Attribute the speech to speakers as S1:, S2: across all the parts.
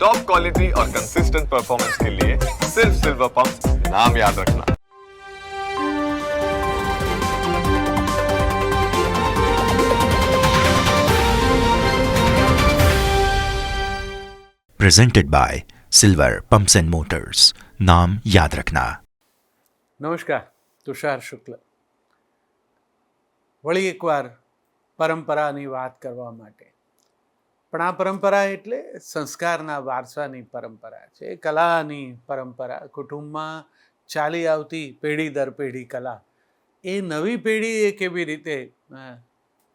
S1: Top quality और consistent performance के लिए सिर्फ सिल्वर पंप नाम याद रखना
S2: presented by Silver Pumps and Motors. नाम याद रखना
S3: નમસ્કાર તુષાર શુક્લ વળી એકવાર પરંપરાની વાત કરવા માટે પણ આ પરંપરા એટલે સંસ્કારના વારસાની પરંપરા છે. કલાની પરંપરા, કુટુંબમાં ચાલી આવતી પેઢી દર પેઢી કલા, એ નવી પેઢી એ કેવી રીતે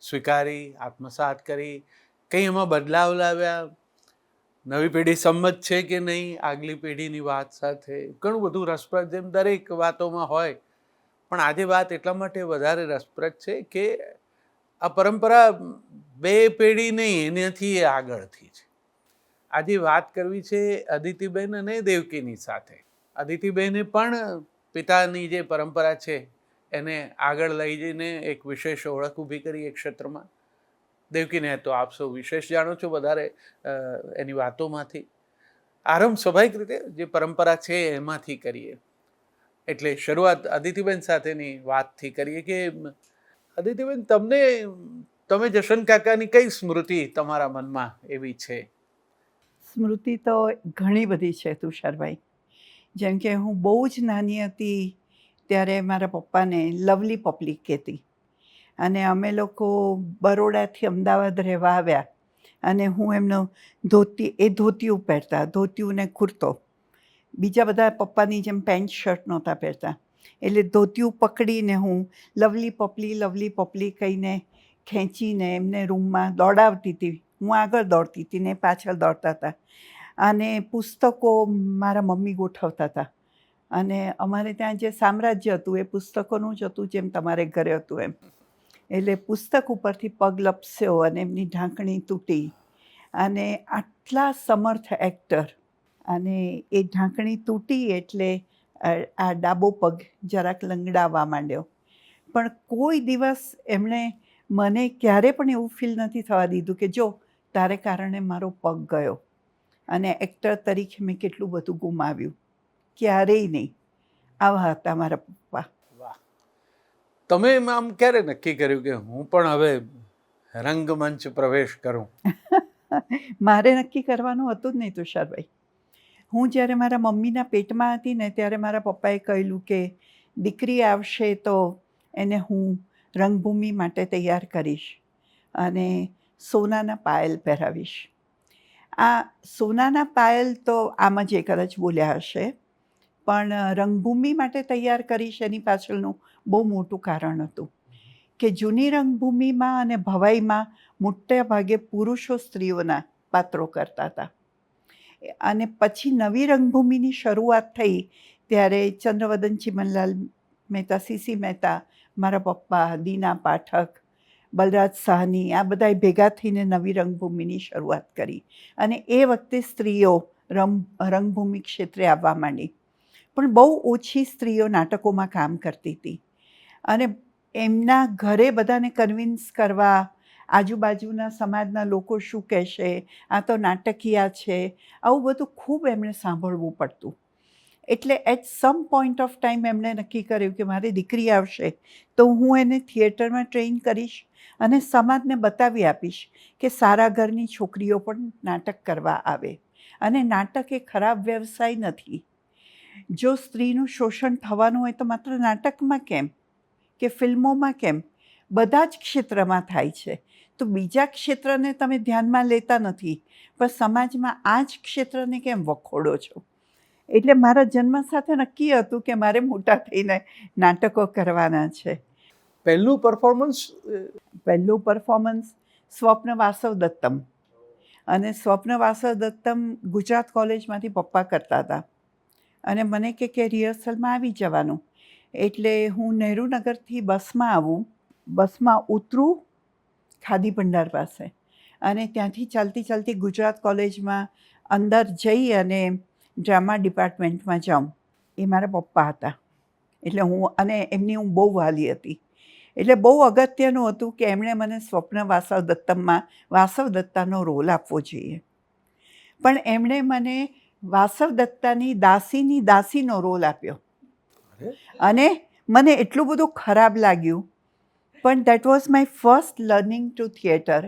S3: સ્વીકારી, આત્મસાત કરી, કંઈ એમાં બદલાવ લાવ્યા, નવી પેઢી સંમત છે કે નહીં, આગલી પેઢીની વાત સાથે, ઘણું બધું રસપ્રદ જેમ દરેક વાતોમાં હોય, પણ આજે વાત એટલા માટે વધારે રસપ્રદ છે કે આ પરંપરા બે પેઢી નહીં, એનાથી આગળથી છે. આજે વાત કરવી છે અદિતિબેન અને દેવકીની સાથે. અદિતિબેને પણ પિતાની જે પરંપરા છે, એને આગળ લઈ જઈને એક વિશેષ ઓળખ ઊભી કરી એક ક્ષેત્રમાં. દેવકીને તો આપ સૌ વિશેષ જાણો છો વધારે એની વાતોમાંથી. આરંભ સ્વાભાવિક રીતે જે પરંપરા છે એમાંથી કરીએ. એટલે શરૂઆત અદિતિબેન સાથેની વાતથી કરીએ કે, અદિતિબેન, તમને તમે જશન કાકાની કઈ સ્મૃતિ તમારા મનમાં એવી છે?
S4: સ્મૃતિ તો ઘણી બધી છે, તુષારભાઈ. જેમ કે હું બહુ જ નાની હતી ત્યારે મારા પપ્પાને લવલી પબ્લિક કહેતી. અને અમે લોકો બરોડાથી અમદાવાદ રહેવા આવ્યા. અને હું એમનો ધોતી, એ ધોતિયું પહેરતા ધોતિયું ને કુર્તો. બીજા બધા પપ્પાની જેમ પેન્ટ શર્ટ નહોતા પહેરતા. એટલે ધોતિયું પકડીને હું લવલી પપલી લવલી પપલી કહીને ખેંચીને એમને રૂમમાં દોડાવતી હતી. હું આગળ દોડતી હતી ને પાછળ દોડતા હતા. અને પુસ્તકો મારા મમ્મી ગોઠવતા હતા. અને અમારે ત્યાં જે સામ્રાજ્ય હતું એ પુસ્તકોનું જ હતું જેમ તમારે ઘરે હતું એમ. એટલે પુસ્તક ઉપરથી પગ લપસ્યો અને એમની ઢાંકણી તૂટી. અને આટલા સમર્થ એક્ટર અને એ ઢાંકણી તૂટી એટલે આ ડાબો પગ જરાક લંગડાવવા માંડ્યો. પણ કોઈ દિવસ એમણે મને ક્યારે પણ એવું ફીલ નથી થવા દીધું કે જો તારે કારણે મારો પગ ગયો અને એક્ટર તરીકે મેં કેટલું બધું ગુમાવ્યું. ક્યારેય નહીં. આવા હતા મારા પપ્પા.
S3: વાહ. તમે આમ ક્યારે નક્કી કર્યું કે હું પણ હવે રંગમંચ પ્રવેશ કરું?
S4: મારે નક્કી કરવાનું હતું જ નહીં તુષારભાઈ. હું જ્યારે મારા મમ્મીના પેટમાં હતી ને ત્યારે મારા પપ્પાએ કહેલું કે દીકરી આવશે તો એને હું રંગભૂમિ માટે તૈયાર કરીશ અને સોનાના પાયલ પહેરાવીશ. આ સોનાના પાયલ તો આમ જ એક જ બોલ્યા હશે, પણ રંગભૂમિ માટે તૈયાર કરીશ એની પાછળનું બહુ મોટું કારણ હતું કે જૂની રંગભૂમિમાં અને ભવાઈમાં મોટે ભાગે પુરુષો સ્ત્રીઓના પાત્રો કરતા હતા. અને પછી નવી રંગભૂમિની શરૂઆત થઈ ત્યારે ચંદ્રવદન ચિમનલાલ મહેતા સીસી મહેતા મારા પપ્પા, દીના પાઠક, બલરાજ સાહની, આ બધાએ ભેગા થઈને નવી રંગભૂમિની શરૂઆત કરી અને એ વખતે સ્ત્રીઓ રંગ, રંગભૂમિ ક્ષેત્રે આવવા માંડી. પણ બહુ ઓછી સ્ત્રીઓ નાટકોમાં કામ કરતી હતી અને એમના ઘરે બધાને કન્વિન્સ કરવા, આજુબાજુના સમાજના લોકો શું કહેશે, આ તો નાટકીયા છે, આવું બધું ખૂબ એમણે સાંભળવું પડતું. એટલે at some point of time એમણે નક્કી કર્યું કે મારી દીકરી આવશે, તો હું એને થિયેટરમાં ટ્રેન કરીશ અને સમાજને બતાવી આપીશ કે સારા ઘરની છોકરીઓ પણ નાટક કરવા આવે. અને નાટક એ ખરાબ વ્યવસાય નથી. જો સ્ત્રીનું શોષણ થવાનું હોય તો માત્ર નાટકમાં કેમ? કે ફિલ્મોમાં કેમ? બધા જ ક્ષેત્રમાં થાય છે. તો બીજા ક્ષેત્રને તમે ધ્યાનમાં લેતા નથી. પણ સમાજમાં આ જ ક્ષેત્રને કેમ વખોડો છો? એટલે મારા જન્મ સાથે નક્કી હતું કે મારે મોટા થઈને નાટકો કરવાના છે.
S3: પહેલું પરફોર્મન્સ
S4: પહેલું પરફોર્મન્સ સ્વપ્ન વાસવ દત્તમ. અને સ્વપ્ન વાસવ દત્તમ ગુજરાત કોલેજમાંથી પપ્પા કરતા હતા. અને મને કે કે રિહર્સલમાં આવી જવાનું. એટલે હું નહેરુનગરથી બસમાં આવું. બસમાં ઉતરું ખાદી ભંડાર પાસે. અને ત્યાંથી ચાલતી ચાલતી ગુજરાત કોલેજમાં અંદર જઈ અને ડ્રામા ડિપાર્ટમેન્ટમાં જાઉં. એ મારા પપ્પા હતા. એટલે હું અને એમની હું બહુ વાલી હતી. એટલે બહુ અગત્યનું હતું કે એમણે મને સ્વપ્ન વાસવ દત્તમમાં વાસવ દત્તાનો રોલ આપવો જોઈએ. પણ એમણે મને વાસવ દત્તાની દાસીની દાસીનો રોલ આપ્યો. અને મને એટલું બધું ખરાબ લાગ્યું. પણ that was my first learning to theatre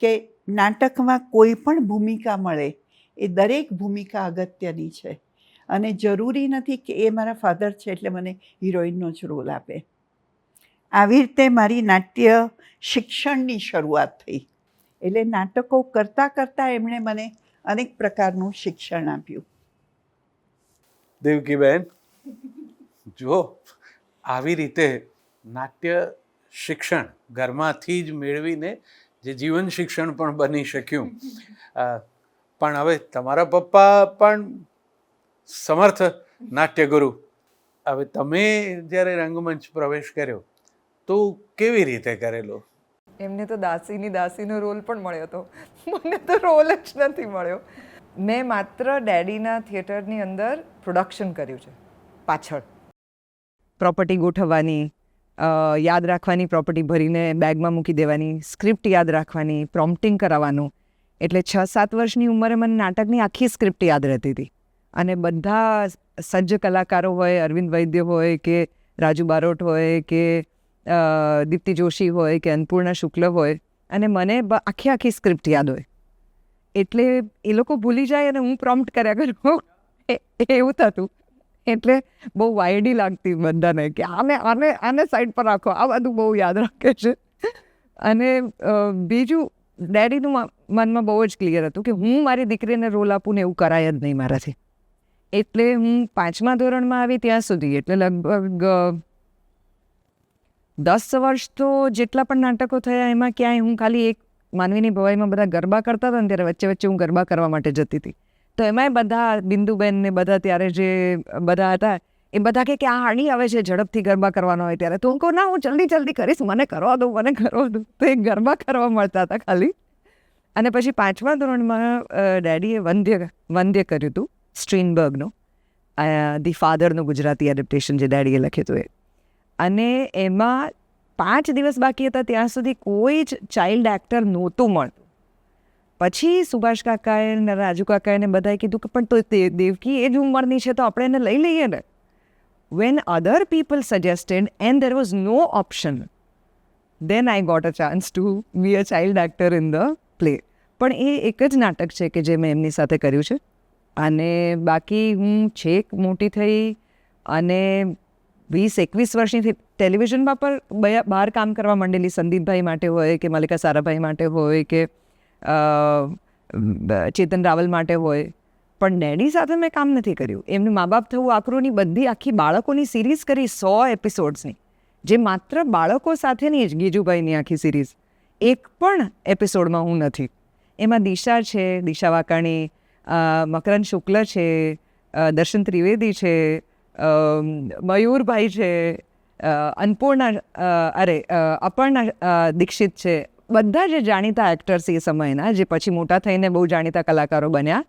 S4: કે નાટકમાં કોઈ પણ ભૂમિકા મળે એ દરેક ભૂમિકા અગત્યની છે. અને જરૂરી નથી કે એ મારા ફાધર છે એટલે મને હિરોઈનનો જ રોલ આપે. આવી રીતે મારી નાટ્ય શિક્ષણની શરૂઆત થઈ. એટલે નાટકો કરતાં કરતાં એમણે મને અનેક પ્રકારનું શિક્ષણ આપ્યું.
S3: દેવકીબેન જો આવી રીતે નાટ્ય શિક્ષણ ઘરમાંથી જ મેળવીને જે જીવન શિક્ષણ પણ બની શક્યું પણ હવે તમારા પપ્પા પણ સમર્થ નાટ્યગુરુ. હવે તમે જ્યારે રંગમંચ પ્રવેશ કર્યો, તો કેવી રીતે કરેલો?
S5: એમને તો દાસીની દાસીનો રોલ પણ મળ્યો હતો મને તો રોલ જ નથી મળ્યો. મેં માત્ર ડેડીના થિયેટરની અંદર પ્રોડક્શન કર્યું છે, પાછળ. પ્રોપર્ટી ગોઠવવાની યાદ રાખવાની પ્રોપર્ટી ભરીને બેગમાં મૂકી દેવાની સ્ક્રિપ્ટ યાદ રાખવાની પ્રોમ્પ્ટિંગ કરાવવાનું. એટલે છ સાત વર્ષની ઉંમરે મને નાટકની આખી સ્ક્રિપ્ટ યાદ રહેતી હતી. અને બધા સજ્જ કલાકારો હોય, અરવિંદ વૈદ્ય હોય કે રાજુ બારોટ હોય કે દીપ્તિ જોશી હોય કે અન્નપૂર્ણા શુક્લ હોય, અને મને આખી આખી સ્ક્રિપ્ટ યાદ હોય. એટલે એ લોકો ભૂલી જાય અને હું પ્રોમ્પ્ટ કર્યા કરું એવું થતું. એટલે બહુ વાયડી લાગતી બધાને કે આને આને આને સાઈડ પર રાખો. આ બધું બહુ યાદ રાખે છે. અને બીજું ડેડીનું મનમાં બહુ જ ક્લિયર હતું કે હું મારી દીકરીને રોલ આપું ને એવું કરાય જ નહીં મારાથી. એટલે હું પાંચમા ધોરણમાં આવી ત્યાં સુધી, એટલે લગભગ, દસ વર્ષ તો જેટલા પણ નાટકો થયા એમાં ક્યાંય હું ખાલી એક માનવીની ભવાઈમાં બધા ગરબા કરતા હતા ને ત્યારે વચ્ચે વચ્ચે હું ગરબા કરવા માટે જતી હતી. તો એમાંય બધા બિંદુબેન ને બધા ત્યારે જે બધા હતા એ બધા કે આ હાણી આવે છે ઝડપથી ગરબા કરવાનો હોય ત્યારે. તો હું કહું, ના, હું જલ્દી જલ્દી કરીશ. મને કરવા દો, મને કરવા દો. તો એ ગરબા કરવા મળતા હતા ખાલી. અને પછી પાંચમા ધોરણમાં ડેડીએ વંદ્ય વંદ્ય કર્યું હતું, સ્ટ્રીનબર્ગનું. ધી ફાધરનું ગુજરાતી એડેપ્ટેશન જે ડેડીએ લખ્યું હતું એ. અને એમાં પાંચ દિવસ બાકી હતા, ત્યાં સુધી કોઈ જ ચાઇલ્ડ એક્ટર નહોતું મળતું. પછી સુભાષ કાકાએ ને રાજુ કાકાએ ને બધાએ કીધું કે, પણ તે દેવકી એ જ ઉંમરની છે, તો આપણે એને લઈ લઈએ ને. When other people suggested and there was no option then I got a chance to be a child actor in the play પણ એ એક જ નાટક છે કે જે મેં એમની સાથે કર્યું છે. અને બાકી હું છેક મોટી થઈ અને વીસ, એકવીસ વર્ષની ટેલિવિઝનમાં પર બહાર કામ કરવા માંડેલી સંદીપભાઈ માટે હોય કે મલ્લિકા સારાભાઈ માટે હોય કે ચેતન રાવલ માટે હોય. પણ ડેડી સાથે મેં કામ નથી કર્યું. એમનું મા બાપ થવું આકરુની બધી આખી બાળકોની સિરીઝ કરી સો એપિસોડ્સની જે માત્ર બાળકો સાથેની જ ગીજુભાઈની આખી સિરીઝ એક પણ એપિસોડમાં હું નથી. એમાં દિશા છે, દિશા વાકાણી મકરન શુક્લ છે દર્શન ત્રિવેદી છે મયુરભાઈ છે અન્નપૂર્ણા અરે અપર્ણા દીક્ષિત છે. બધા જે જાણીતા એક્ટર્સ એ સમયના, જે પછી મોટા થઈને બહુ જાણીતા કલાકારો બન્યા.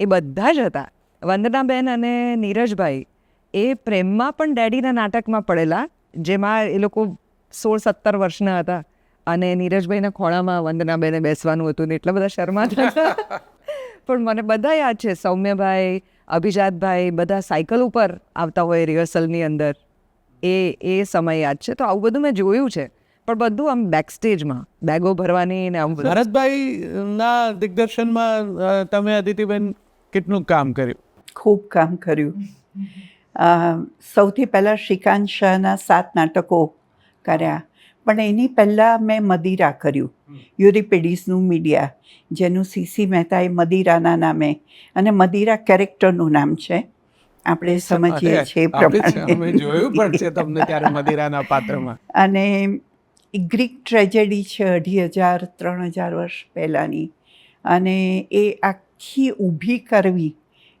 S5: એ બધા જ હતા. વંદનાબેન અને નીરજભાઈ એ પ્રેમમાં પણ ડેડીના નાટકમાં પડેલા જેમાં એ લોકો સોળ સત્તર વર્ષના હતા અને નીરજભાઈના ખોળામાં વંદનાબેને બેસવાનું હતું ને એટલા બધા શર્માતા હતા. પણ મને બધા યાદ છે સૌમ્યભાઈ અભિજાતભાઈ બધા સાયકલ ઉપર આવતા હોય રિહર્સલની અંદર. એ એ સમય યાદ છે. તો આવું બધું મેં જોયું છે. પણ બધું આમ બેક સ્ટેજમાં બેગો ભરવાની ને આમ
S3: ભરતભાઈ ના દિગ્દર્શનમાં તમે અદિતિબેન કેટલું કામ કર્યું?
S4: ખૂબ કામ કર્યું. સૌથી પહેલાં શ્રીકાંત શાહના સાત નાટકો કર્યા. પણ એની પહેલાં મેં મદિરા કર્યું. યુરિપેડિસનું મીડિયા જેનું સીસી મહેતાએ મદિરાના નામે. અને મદિરા કેરેક્ટરનું નામ છે. આપણે સમજીએ છીએ એ
S3: આપણે છે, અમે
S4: પ્રમાણે
S3: જોયું પણ છે તમને ત્યારે મદિરાના પાત્રમાં.
S4: અને ગ્રીક ટ્રેજેડી છે અઢી હજાર ત્રણ હજાર વર્ષ પહેલાંની. અને એ આખી ઊભી કરવી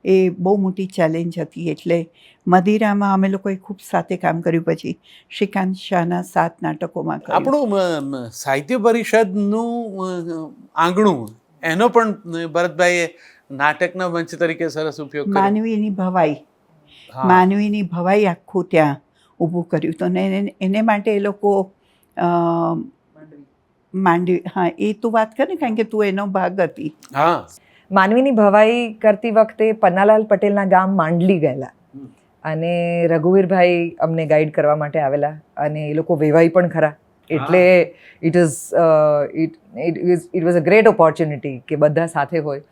S4: એ બહુ મોટી ચેલેન્જ હતી. એટલે મદિરામાં અમે લોકોએ ખૂબ સાથે કામ કર્યું. પછી શ્રીકાંત શાહના સાત નાટકોમાં
S3: આપણું સાહિત્ય પરિષદનું આંગણું એનો પણ ભરતભાઈએ નાટકના મંચ તરીકે સરસ ઉપયોગ
S4: માનવીની ભવાઈ. માનવીની ભવાઈ આખું ત્યાં ઊભું કર્યું તો ને એને- માટે એ લોકો અ, માંડવી હા એ તું વાત કરે ને કારણ કે તું એનો ભાગ હતી.
S3: હા.
S5: માનવીની ભવાઈ કરતી વખતે પન્નાલાલ પટેલના ગામ માંડલી ગયેલા. અને રઘુવીરભાઈ અમને ગાઈડ કરવા માટે આવેલા અને એ લોકો વેવાઈ પણ ખરા. એટલે it is it it it was a great opportunity કે બધા સાથે હોય.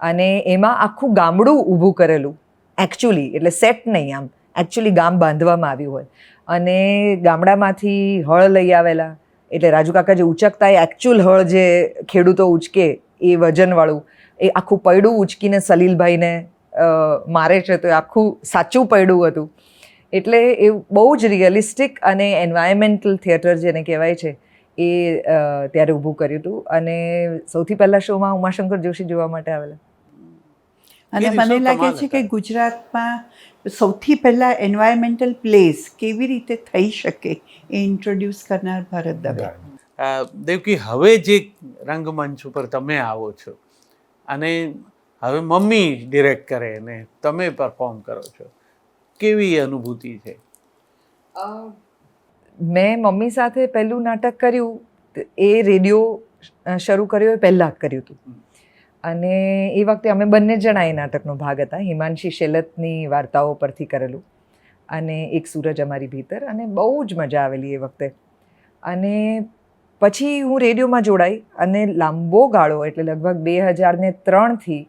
S5: અને એમાં આખું ગામડું ઊભું કરેલું. એકચ્યુઅલી એટલે સેટ નહીં આમ. એકચ્યુઅલી ગામ બાંધવામાં આવ્યું હોય. અને ગામડામાંથી હળ લઈ આવેલા. એટલે રાજુ કાકા જે ઉચકતા એ એકચ્યુઅલ હળ જે ખેડૂતો ઉચકે એ વજનવાળું એ આખું પૈડું ઉચકીને સલીલભાઈને મારે છે તો એ આખું સાચું પૈડું હતું. એટલે એ બહુ જ રિયલિસ્ટિક અને એન્વાયરમેન્ટલ થિયેટર જેને કહેવાય છે એ ત્યારે ઊભું કર્યું હતું. અને સૌથી પહેલા શોમાં ઉમાશંકર જોશી જોવા માટે આવેલા.
S4: અને મને લાગે છે કે ગુજરાતમાં સૌથી પહેલાં એન્વાયરમેન્ટલ પ્લેસ કેવી રીતે થઈ શકે એ ઇન્ટ્રોડ્યુસ કરનાર ભારત દવે
S3: દેવકી હવે જે રંગમંચ ઉપર તમે આવો છો અને હવે મમ્મી ડિરેક્ટ કરે ને તમે પરફોર્મ કરો છો. કેવી અનુભૂતિ છે?
S5: મેં મમ્મી સાથે પહેલું નાટક કર્યું એ રેડિયો શરૂ કર્યો એ પહેલાં કર્યું હતું. અને એ વખતે અમે બંને જણા એ નાટકનો ભાગ હતા હિમાંશી શેલતની વાર્તાઓ પરથી કરેલું અને એક સૂરજ અમારી ભીતર અને બહુ જ મજા આવેલી એ વખતે. અને પછી હું રેડિયોમાં જોડાઈ અને લાંબો ગાળો, એટલે લગભગ બે હજારને ત્રણથી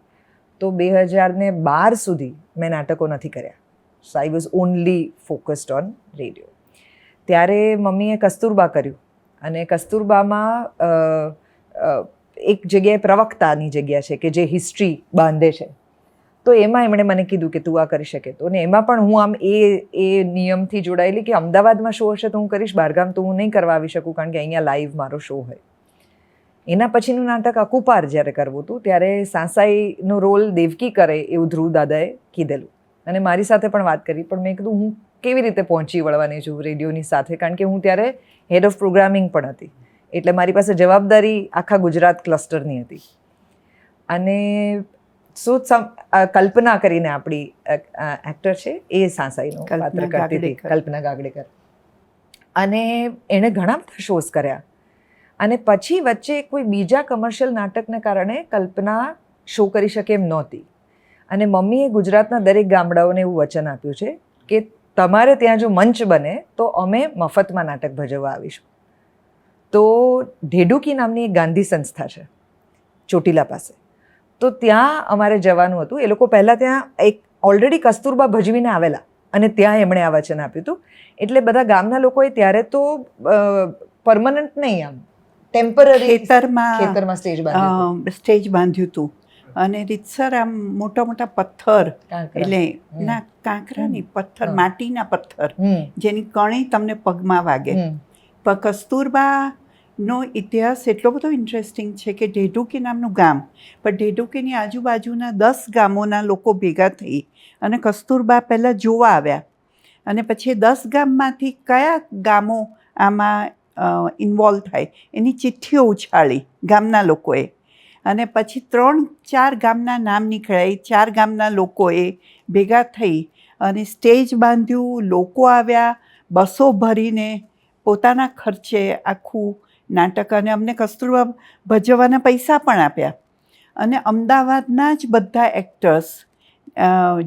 S5: તો બે હજારને બાર સુધી મેં નાટકો નથી કર્યા. So I was only focused on radio ત્યારે મમ્મીએ કસ્તુરબા કર્યું અને કસ્તુરબામાં એક જગ્યાએ પ્રવક્તાની જગ્યા છે કે જે હિસ્ટ્રી બાંધે છે. તો એમાં એમણે મને કીધું કે તું આ કરી શકે તો. અને એમાં પણ હું આમ એ એ નિયમથી જોડાયેલી કે અમદાવાદમાં શો હશે તો હું કરીશ બહારગામ તો હું નહીં કરવા આવી શકું કારણ કે અહીંયા લાઈવ મારો શો હોય. એના પછીનું નાટક અકુપાર જ્યારે કરવું હતું, ત્યારે સાંસાઈનો રોલ દેવકી કરે એવું ધ્રુવ દાદાએ કીધેલું. અને મારી સાથે પણ વાત કરી, પણ મેં કીધું, હું કેવી રીતે પહોંચી વળવાની છું રેડિયોની સાથે? કારણ કે હું ત્યારે હેડ ઓફ પ્રોગ્રામિંગ પણ હતી. એટલે મારી પાસે જવાબદારી આખા ગુજરાત ક્લસ્ટરની હતી. અને શું સમ- કલ્પના કરીને આપણી એક્ટર છે એ સાંસાઈનું
S4: કલ્પના
S5: પાત્ર કરતી હતી. કલ્પના ગાગડેકર. અને એણે ઘણા બધા શોઝ કર્યા. અને પછી વચ્ચે કોઈ બીજા કમર્શિયલ નાટકને કારણે કલ્પના શો કરી શકે એમ નહોતી. અને મમ્મીએ ગુજરાતના દરેક ગામડાઓને એવું વચન આપ્યું છે કે તમારે ત્યાં જો મંચ બને તો અમે મફતમાં નાટક ભજવવા આવીશું. તો ઢેડુકી નામની એક ગાંધી સંસ્થા છે ચોટીલા પાસે. તો ત્યાં અમારે જવાનું હતું. એ લોકો પહેલાં ત્યાં એક ઓલરેડી કસ્તુરબા ભજવીને આવેલા અને ત્યાં એમણે આ વચન આપ્યું હતું. એટલે બધા ગામના લોકોએ ત્યારે તો પરમનન્ટ નહીં આમ. ટેમ્પરરી
S4: ખેતરમાં
S5: ખેતરમાં સ્ટેજ બાંધ્યું.
S4: સ્ટેજ બાંધ્યું હતું. અને રીતસર આમ મોટા મોટા પથ્થર એટલે ના કાંકરા નહીં પથ્થર માટીના પથ્થર જેની કણી તમને પગમાં વાગે.
S5: હમ,
S4: કસ્તુરબાનો ઇતિહાસ એટલો બધો ઇન્ટરેસ્ટિંગ છે કે ઢેઢુકી નામનું ગામ. પણ ઢેઢુકીની આજુબાજુના દસ ગામોના લોકો ભેગા થઈ અને કસ્તુરબા પહેલાં જોવા આવ્યા. અને પછી દસ ગામમાંથી કયા ગામો આમાં ઇન્વોલ્વ થાય એની ચિઠ્ઠીઓ ઉછાળી ગામના લોકોએ. અને પછી ત્રણ, ચાર ગામના નામ નીકળ્યા, ચાર ગામના લોકોએ ભેગા થઈ અને સ્ટેજ બાંધ્યું, લોકો આવ્યા, બસો ભરીને પોતાના ખર્ચે આખું નાટક અને અમને કસ્તુરબા ભજવવાના પૈસા પણ આપ્યા. અને અમદાવાદના જ બધા એક્ટર્સ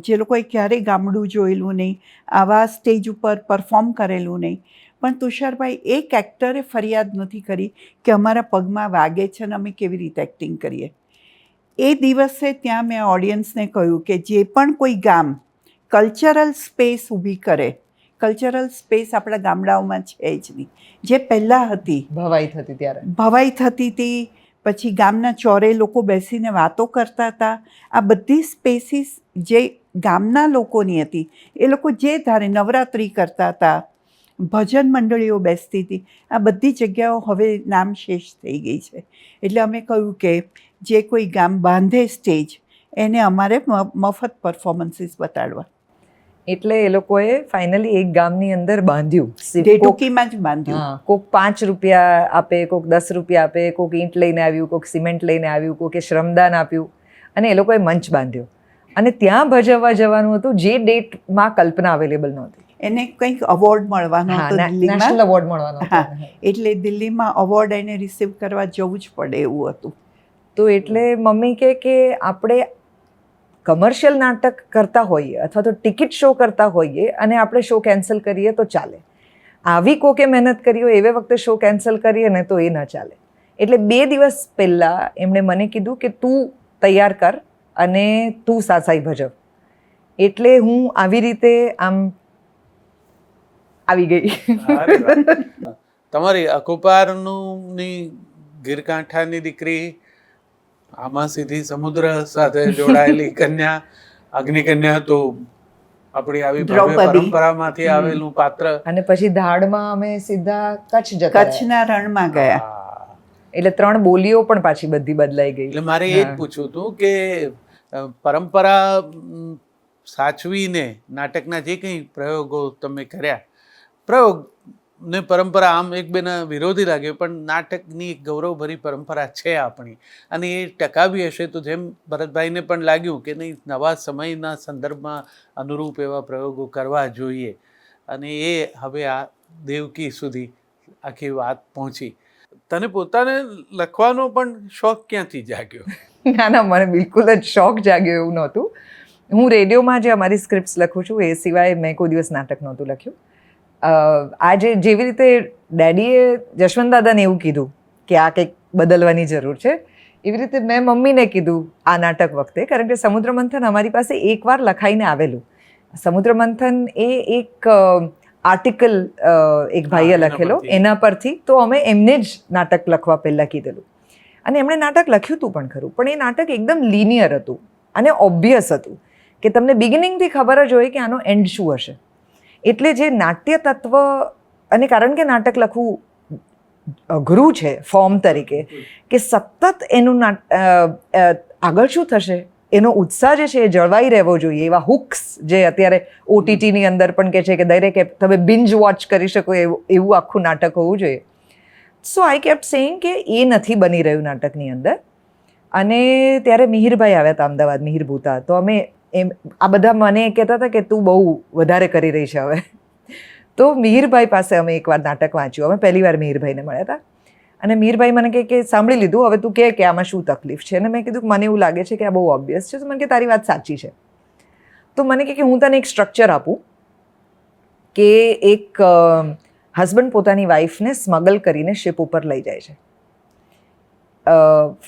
S4: જે લોકોએ ક્યારેય ગામડું જોયેલું નહીં, આવા સ્ટેજ ઉપર પરફોર્મ કરેલું નહીં. પણ તુષારભાઈ, એક એક્ટરે ફરિયાદ નથી કરી કે અમારા પગમાં વાગે છે અને અમે કેવી રીતે એક્ટિંગ કરીએ. એ દિવસે ત્યાં મેં ઓડિયન્સને કહ્યું કે જે પણ કોઈ ગામ કલ્ચરલ સ્પેસ ઊભી કરે કલ્ચરલ સ્પેસ આપણા ગામડાઓમાં છે જ નહીં. જે પહેલાં હતી.
S5: ભવાઈ થતી ત્યારે.
S4: ભવાઈ થતી હતી પછી ગામના ચોરે લોકો બેસીને વાતો કરતા હતા. આ બધી સ્પેસીસ જે ગામના લોકોની હતી એ લોકો જે ધારે નવરાત્રિ કરતા હતા ભજન મંડળીઓ બેસતી હતી આ બધી જગ્યાઓ હવે નામશેષ થઈ ગઈ છે. એટલે અમે કહ્યું કે જે કોઈ ગામ બાંધે સ્ટેજ એને અમારે મફત પરફોર્મન્સીસ બતાડવા.
S5: એટલે એ લોકોએ ફાઇનલી એક ગામની અંદર બાંધ્યું. કોક-
S4: જ બાંધ્યું.
S5: કોક પાંચ રૂપિયા આપે કોક દસ રૂપિયા આપે કોક ઈંટ લઈને આવ્યું કોક સિમેન્ટ લઈને આવ્યું કોકે શ્રમદાન આપ્યું. અને એ લોકોએ મંચ બાંધ્યો. અને ત્યાં ભજવવા જવાનું હતું જે ડેટમાં કલ્પના અવેલેબલ નહોતી.
S4: એને કંઈક અવોર્ડ મળવાનો હતો
S5: નેશનલ અવોર્ડ મળવાનો
S4: હા. એટલે દિલ્હીમાં અવોર્ડ એને રિસીવ કરવા જવું જ પડે એવું હતું.
S5: તો એટલે મમ્મી કે કે આપણે કમર્શિયલ નાટક કરતા હોઈએ અથવા તો ટિકિટ શો કરતા હોઈએ અને આપણે શો કેન્સલ કરીએ તો ચાલે. આવી કોકે મહેનત કરી હોય એવે વખતે શો કેન્સલ કરીએ ને તો એ ન ચાલે. એટલે બે દિવસ પહેલાં એમણે મને કીધું કે તું તૈયાર કર અને તું સાસાઈ ભજવ. એટલે હું આવી રીતે આમ આવી ગઈ.
S3: તમારી અકુપારનું ની ગીરકાંઠાની દીકરી આમાં સીધી સમુદ્ર સાથે જોડાયેલી કન્યા અગ્નિકન્યા તો આપણી આવી પરંપરામાંથી આવેલું પાત્ર.
S5: અને પછી ધાડમાં અમે સીધા કચ્છ જતા
S4: કચ્છના રણમાં ગયા.
S5: એટલે ત્રણ બોલીઓ પણ પાછી બધી બદલાઈ ગઈ.
S3: એટલે મારે એ જ. પૂછવું હતું કે પરંપરા સાચવીને નાટકના જે કંઈ પ્રયોગો તમે કર્યા પ્રયોગ ને પરંપરા આમ એક બેના વિરોધી લાગે, પણ નાટકની એક ગૌરવભરી પરંપરા છે આપણી. અને એ ટકાવી હશે તો જેમ ભરતભાઈને પણ લાગ્યું કે નહીં, નવા સમયના સંદર્ભમાં અનુરૂપ એવા પ્રયોગો કરવા જોઈએ. અને એ હવે આ દેવકી સુધી આખી વાત પહોંચી. તને પોતાને લખવાનો પણ શોખ ક્યાંથી જાગ્યો?
S5: ના ના, મને બિલકુલ જ શોખ જાગ્યો એવું નહોતું. હું રેડિયોમાં જે અમારી સ્ક્રિપ્ટ લખું છું, એ સિવાય મેં કોઈ દિવસ નાટક નહોતું લખ્યું. આજે જેવી રીતે ડેડીએ જશવંત દાદાને એવું કીધું કે આ કંઈક બદલવાની જરૂર છે એવી રીતે મેં મમ્મીને કીધું આ નાટક વખતે કારણ કે સમુદ્ર મંથન અમારી પાસે એકવાર લખાઈને આવેલું. સમુદ્ર મંથન એ એક આર્ટિકલ એક ભાઈએ લખેલો એના પરથી તો અમે એમને જ નાટક લખવા પહેલાં કીધેલું. અને એમણે નાટક લખ્યું હતું પણ ખરું પણ એ નાટક એકદમ લિનિયર હતું અને ઓબ્વિયસ હતું કે તમને બિગિનિંગથી ખબર જ હોય કે આનો એન્ડ શું હશે. એટલે જે નાટ્ય તત્વ અને કારણ કે નાટક લખવું અઘરું છે, ફોર્મ તરીકે, કે સતત એનું આગળ શું થશે? એનો ઉત્સાહ જે છે એ જળવાઈ રહેવો જોઈએ, એવા હુક્સ જે અત્યારે ઓટીટીની અંદર પણ કે છે કે દરેક તમે બિન્જ વોચ કરી શકો એવું એવું આખું નાટક હોવું જોઈએ. સો આઈ કેપ્ટ સેઇંગ કે એ નથી બની રહ્યું નાટકની અંદર. અને ત્યારે મિહિરભાઈ આવ્યા હતા અમદાવાદ, મિહિર ભૂતા તો અમે એમ, આ બધા મને કહેતા હતા કે તું બહુ વધારે કરી રહી છે હવે. તો મિહિરભાઈ પાસે અમે એકવાર નાટક વાંચ્યું. અમે પહેલી વાર મિહિરભાઈને મળ્યા હતા. અને મીરભાઈ મને કહે કે, સાંભળી લીધું, હવે તું કહે કે આમાં શું તકલીફ છે? અને મેં કીધું મને એવું લાગે છે કે આ બહુ ઓબ્વિયસ છે. તો મને કે તારી વાત સાચી છે. તો મને કહે કે, હું તને એક સ્ટ્રક્ચર આપું કે એક હસબન્ડ પોતાની વાઈફને સ્મગલ કરીને શિપ ઉપર લઈ જાય છે.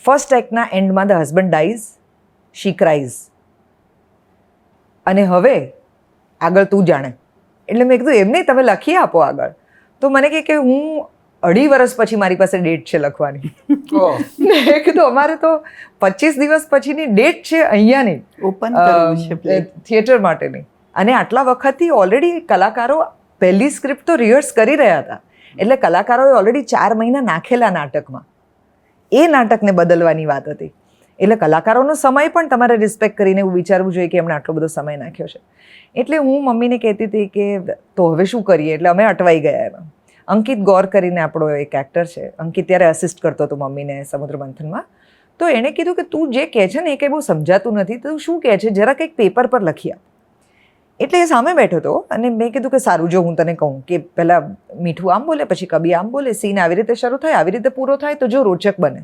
S5: ફર્સ્ટ એક્ટના એન્ડમાં the husband dies she cries અને હવે આગળ તું જાણે. એટલે મેં કીધું એમ નહીં તમે લખી આપો આગળ. તો મને કહે કે હું અઢી વર્ષ પછી મારી પાસે ડેટ છે લખવાની. મેં કીધું અમારે તો પચીસ દિવસ પછીની ડેટ છે અહીંયાની
S4: ઓપન છે
S5: થિયેટર માટેની. અને આટલા વખતથી ઓલરેડી કલાકારો પહેલી સ્ક્રિપ્ટ તો રિહર્સ કરી રહ્યા હતા. એટલે કલાકારોએ ઓલરેડી ચાર મહિના નાખેલા નાટકમાં. એ નાટકને બદલવાની વાત હતી. એટલે કલાકારોનો સમય પણ તમારે રિસ્પેક્ટ કરીને એવું વિચારવું જોઈએ કે એમણે આટલો બધો સમય નાખ્યો છે. એટલે હું મમ્મીને કહેતી હતી કે, તો હવે શું કરીએ? એટલે અમે અટવાઈ ગયા એમાં. અંકિત ગોર કરીને આપણો એક એક્ટર છે. અંકિત ત્યારે અસિસ્ટ કરતો હતો મમ્મીને સમુદ્ર મંથનમાં. તો એણે કીધું કે, તું જે કહે છે ને એ કંઈ બહુ સમજાતું નથી. તું શું કહે છે? જરા કંઈક પેપર પર લખી આપ. એટલે એ સામે બેઠો હતો અને મેં કીધું કે, સારું, જો હું તને કહું કે પહેલાં મીઠું આમ બોલે, પછી કબી આમ બોલે સીન આવી રીતે શરૂ થાય, આવી રીતે પૂરો થાય, તો જો રોચક બને.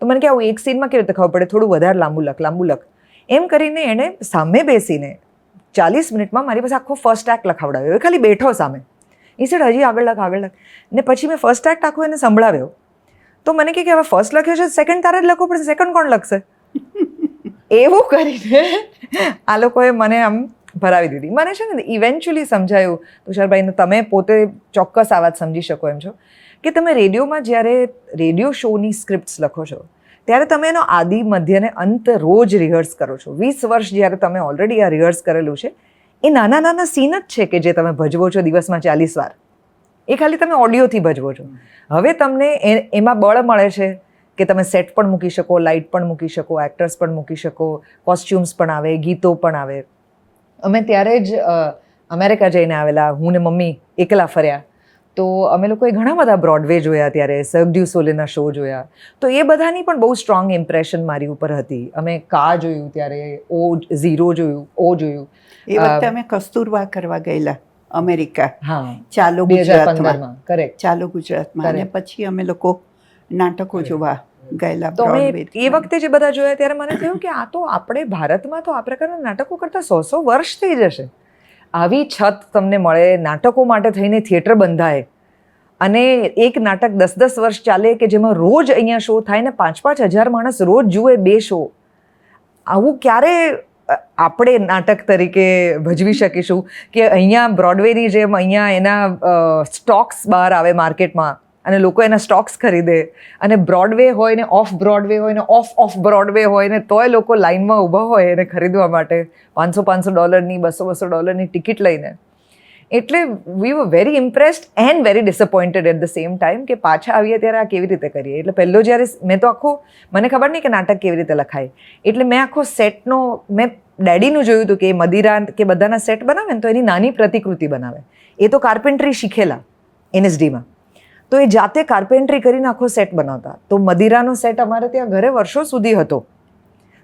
S5: તો મને કે આવું એક સીનમાં કેવી રીતે ખબર પડે? થોડું વધારે લાંબુ લખ લાંબુ લખ. એમ કરીને એણે સામે બેસીને ચાલીસ મિનિટમાં મારી પાસે આખો ફર્સ્ટ એક્ટ લખાવડાવ્યો. એ ખાલી બેઠો સામે. એ સેડ હજી આગળ લખ આગળ લખ. ને પછી મેં ફર્સ્ટ એક્ટ આખું એને સંભળાવ્યો. તો મને કે હવે ફર્સ્ટ લખ્યો છે સેકન્ડ તારે જ લખવો પડશે સેકન્ડ કોણ લખશે? એવું કરીને આ લોકોએ મને આમ ભરાવી દીધી. મને છે ને ઇવેન્ચ્યુઅલી સમજાયું તુષારભાઈને તમે પોતે ચોક્કસ આ વાત સમજી શકો એમ છો. કે તમે રેડિયોમાં જ્યારે રેડિયો શોની સ્ક્રિપ્ટ્સ લખો છો, ત્યારે તમે એનો આદિ મધ્ય ને અંત રોજ રિહર્સ કરો છો. વીસ વર્ષ જ્યારે તમે ઓલરેડી આ રિહર્સ કરેલું છે, એ નાના નાના સીન જ છે કે જે તમે ભજવો છો દિવસમાં ચાલીસ વાર. એ ખાલી તમે ઓડિયોથી ભજવો છો. હવે તમને એ, એમાં બળ મળે છે કે તમે સેટ પણ મૂકી શકો લાઇટ પણ મૂકી શકો એક્ટર્સ પણ મૂકી શકો કોસ્ચ્યુમ્સ પણ આવે, ગીતો પણ આવે. અમે ત્યારે જ અમેરિકા જઈને આવેલા, હું ને મમ્મી એકલા ફર્યા. તો અમે લોકોએ ઘણા બધા બ્રોડવે જોયા ત્યારે સર્ગડ્યુ સોલેના શો જોયા. તો એ બધાની પણ બહુ સ્ટ્રોંગ ઇમ્પ્રેશન મારી ઉપર હતી. અમે કા જોયું ત્યારે ઓ ઝીરો જોયું ઓ જોયું.
S4: એ વખતે અમે કસ્તુરબા કરવા ગયેલા અમેરિકા.
S5: હા.
S4: ચાલો ગુજરાતમાં.
S5: કરેક્ટ
S4: ચાલો ગુજરાતમાં. અને પછી અમે લોકો નાટકો જોવા ગયેલા
S5: તો અમે એ વખતે જે બધા જોયા ત્યારે મને થયું કે આ તો આપણે ભારતમાં તો આ પ્રકારના નાટકો કરતા સો સો વર્ષ થઈ જશે. આવી છત તમને મળે, નાટકો માટે થઈને થિયેટર બંધાય. અને એક નાટક દસ દસ વર્ષ ચાલે કે જેમાં રોજ અહીંયા શો થાય ને પાંચ પાંચ હજાર માણસ રોજ જુએ બે શો આવું ક્યારે આપણે નાટક તરીકે ભજવી શકીશું? કે અહીંયા બ્રોડવેની જેમ અહીંયા એના સ્ટોક્સ બહાર આવે માર્કેટમાં અને લોકો એના સ્ટોક્સ ખરીદે. અને બ્રોડવે હોય ને ઓફ બ્રોડવે હોય ને ઓફ ઓફ બ્રોડવે હોય ને તોય લોકો લાઇનમાં ઊભા હોય એને ખરીદવા માટે. પાંચસો પાંચસો ડોલરની બસો બસો ડોલરની ટિકિટ લઈને. એટલે we were very impressed and very disappointed at the same time કે પાછા આવીએ ત્યારે આ કેવી રીતે કરીએ. એટલે પહેલો જ્યારે મેં તો આખો, મને ખબર નહીં કે નાટક કેવી રીતે લખાય. એટલે મેં આખો સેટનો મેં ડેડીનું જોયું હતું કે મદિરા કે બધાના સેટ બનાવે ને તો એની નાની પ્રતિકૃતિ બનાવે. એ તો કાર્પેન્ટરી શીખેલા એનએસડીમાં તો એ જાતે કાર્પેન્ટ્રી કરીને આખો સેટ બનાવતા. તો મદિરાનો સેટ અમારે ત્યાં ઘરે વર્ષો સુધી હતો.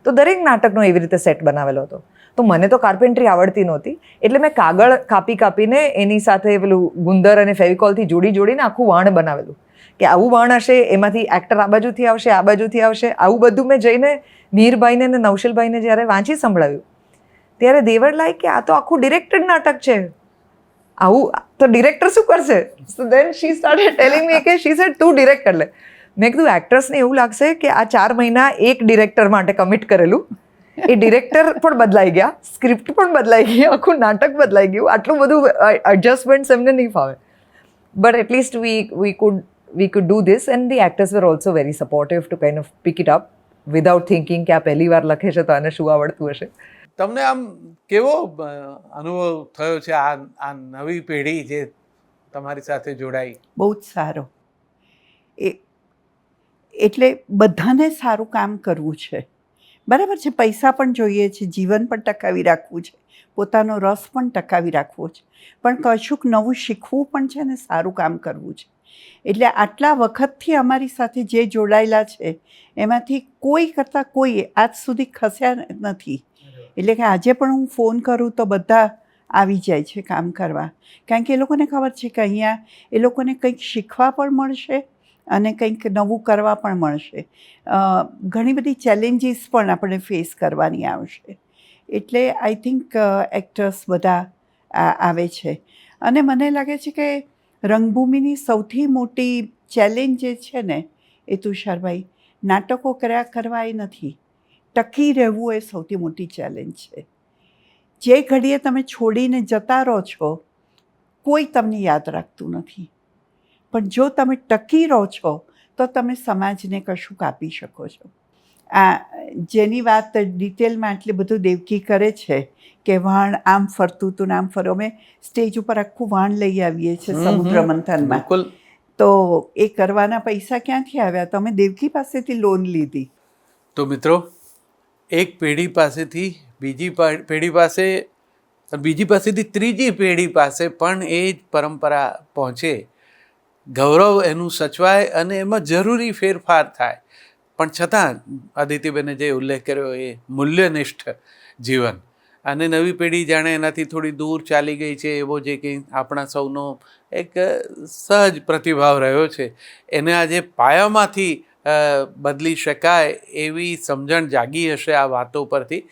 S5: તો દરેક નાટકનો એવી રીતે સેટ બનાવેલો હતો. તો મને તો કાર્પેન્ટ્રી આવડતી નહોતી. એટલે મેં કાગળ કાપી કાપીને એની સાથે પેલું ગુંદર અને ફેવિકોલથી જોડી જોડીને આખું વાણ બનાવેલું. કે આવું વાણ હશે, એમાંથી એક્ટર આ બાજુથી આવશે, આ બાજુથી આવશે. આવું બધું મેં જઈને મીરભાઈને અને નવશિલભાઈને જ્યારે વાંચી સંભળાવ્યું. ત્યારે દેવર લાય કે આ તો આખું ડિરેક્ટેડ નાટક છે. આવું, તો ડિરેક્ટર શું કરશે? સો દેન શી સ્ટાર્ટેડ ટેલિંગ મી કે શી સેડ તું ડિરેક્ટ કર લે. મેં કીધું એક્ટ્રેસને એવું લાગશે કે આ ચાર મહિના એક ડિરેક્ટર માટે કમિટ કરેલું. એ ડિરેક્ટર પણ બદલાઈ ગયા સ્ક્રિપ્ટ પણ બદલાઈ ગઈ, આખું નાટક બદલાઈ ગયું. આટલું બધું એડજસ્ટમેન્ટ્સ એમને નહીં ફાવે. But at least we we could we could do this and the actors were also very supportive to kind of pick it up without thinking કે આ પહેલી વાર લખે છે તો આને શું આવડતું હશે.
S3: તમને આમ કેવો અનુભવ થયો છે આ આ નવી પેઢી જે તમારી સાથે જોડાઈ?
S4: બહુ જ સારો. એ, એટલે બધાને સારું કામ કરવું છે. બરાબર છે, પૈસા પણ જોઈએ છે, જીવન પણ ટકાવી રાખવું છે, પોતાનો રસ પણ ટકાવી રાખવો છે, પણ કશુંક નવું શીખવું પણ છે ને સારું કામ કરવું છે. એટલે આટલા વખતથી અમારી સાથે જે જોડાયેલા છે, એમાંથી કોઈ કરતાં કોઈ આજ સુધી ખસ્યા નથી. એટલે કે આજે પણ હું ફોન કરું તો બધા આવી જાય છે કામ કરવા. કારણ કે એ લોકોને ખબર છે કે અહીંયા એ લોકોને કંઈક શીખવા પણ મળશે અને કંઈક નવું કરવા પણ મળશે. ઘણી બધી ચેલેન્જીસ પણ આપણે ફેસ કરવાની આવશે. એટલે આઈ થિંક એક્ટર્સ બધા આવે છે. અને મને લાગે છે કે રંગભૂમિની સૌથી મોટી ચેલેન્જ જે છે ને એ તુષારભાઈ, નાટકો કર્યા કરવા એ નથી. ટકી રહેવું એ સૌથી મોટી ચેલેન્જ છે. જે ઘડીએ તમે છોડીને જતા રહો છો કોઈ તમને યાદ રાખતું નથી. પણ જો તમે ટકી રહો છો તો તમે સમાજને કશું કાપી શકો છો. આ જેની વાત ડિટેલમાં આટલી બધું દેવકી કરે છે કે વાણ આમ ફરતું હતું ને આમ ફરો અમે સ્ટેજ ઉપર આખું વાણ લઈ આવીએ છીએ. સમુદ્ર મંથનમાં. તો એ કરવાના પૈસા ક્યાંથી આવ્યા? તો અમે દેવકી પાસેથી લોન લીધી.
S3: તો મિત્રો એક પેઢી પાસેથી બીજી પેઢી પાસે, બીજી પાસેથી ત્રીજી પેઢી પાસે પણ એ જ પરંપરા પહોંચે. ગૌરવ એનું સચવાય અને એમાં જરૂરી ફેરફાર થાય. પણ છતાં, આદિત્યબેને જે ઉલ્લેખ કર્યો એ મૂલ્યનિષ્ઠ જીવન. અને નવી પેઢી જાણે એનાથી થોડી દૂર ચાલી ગઈ છે, એવો જે કંઈ આપણા સૌનો એક સહજ પ્રતિભાવ રહ્યો છે. એને આજે પાયામાંથી બદલી શકાય એવી સમજણ જાગી હશે આ વાતો પરથી.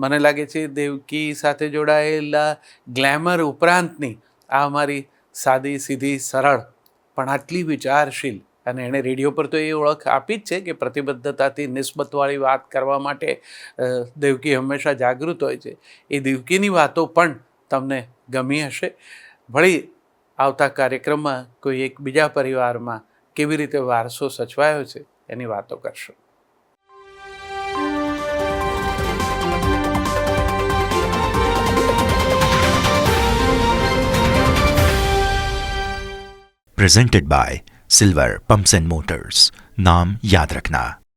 S3: મને લાગે છે દેવકી સાથે જોડાયેલા ગ્લેમર ઉપરાંતની આ અમારી સાદી, સીધી, સરળ, પણ આટલી વિચારશીલ અને એણે રેડિયો પર તો એ ઓળખ આપી જ છે કે પ્રતિબદ્ધતાથી નિસ્બતવાળી વાત કરવા માટે દેવકી હંમેશા જાગૃત હોય છે. એ દેવકીની વાતો પણ તમને ગમી હશે. ભળી આવતા કાર્યક્રમમાં કોઈ એક બીજા પરિવારમાં કેવી રીતે વારસો સચવાયો છે એની વાતો કરશું
S2: presented by silver pumps and motors नाम याद रखना